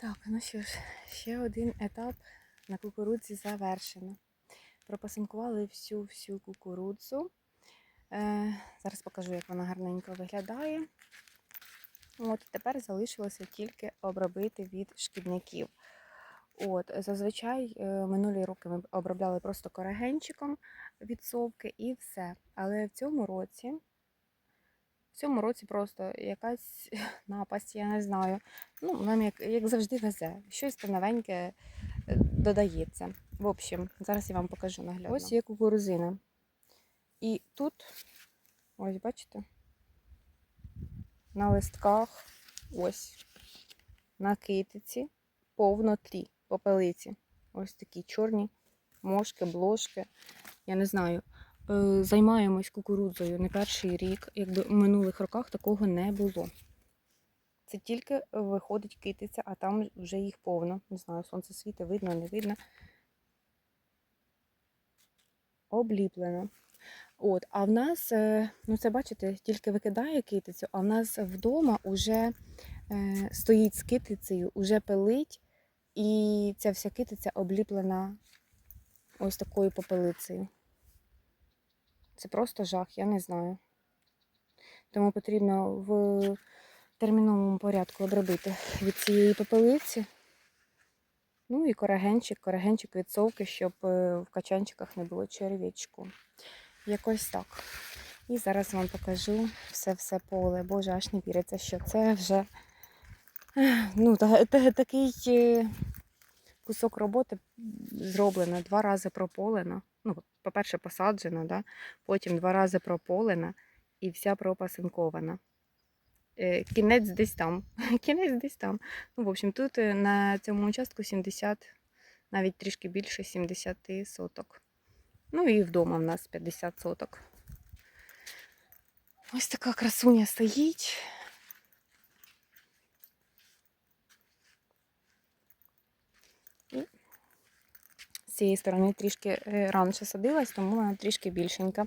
Так, ну що ж, ще один етап на кукурудзі завершено. Пропасинкували всю всю кукурудзу. Е, зараз покажу, як вона гарненько виглядає. От, тепер залишилося тільки обробити від шкідників. От, зазвичай е, минулі роки ми обробляли просто корегенчиком від совки і все. Але в цьому році, цьому році просто якась напасть, я не знаю. Ну, нам як, як завжди везе. Щось там новеньке е, додається. В общем, зараз я вам покажу наглядно. Ось є кукурузина. І тут, ось бачите, на листках, ось, на китиці, повно тлі, попелиці. Ось такі чорні мошки, блошки. Я не знаю. Е, Займаємось кукурудзою не перший рік. Якби в минулих роках такого не було. Це тільки виходить китиця, а там вже їх повно. Не знаю, сонце світить, видно, не видно. Обліплено. От, а в нас, е, ну це бачите, тільки викидає китицю, а в нас вдома вже е, стоїть з китицею, уже пилить, і ця вся китиця обліплена ось такою попелицею. Це просто жах, я не знаю. Тому потрібно в терміновому порядку обробити від цієї попелиці. Ну і корагенчик, корагенчик від совки, щоб е, в качанчиках не було черв'ячку. Якось так. І зараз вам покажу все-все поле. Боже, аж не віриться, що це вже ну, та, та, такий е, кусок роботи зроблено, два рази прополено. Ну, по-перше, посаджено, да? потім два рази прополена і вся пропасинкована. Е, Кінець десь там. Кінець десь там. Ну, в общем, тут е, на цьому участку 70, навіть трішки більше 70 соток. Ну і вдома в нас 50 соток. Ось така красуня стоїть. Цієї сторони трішки е, раніше садилась, тому вона трішки більшенька.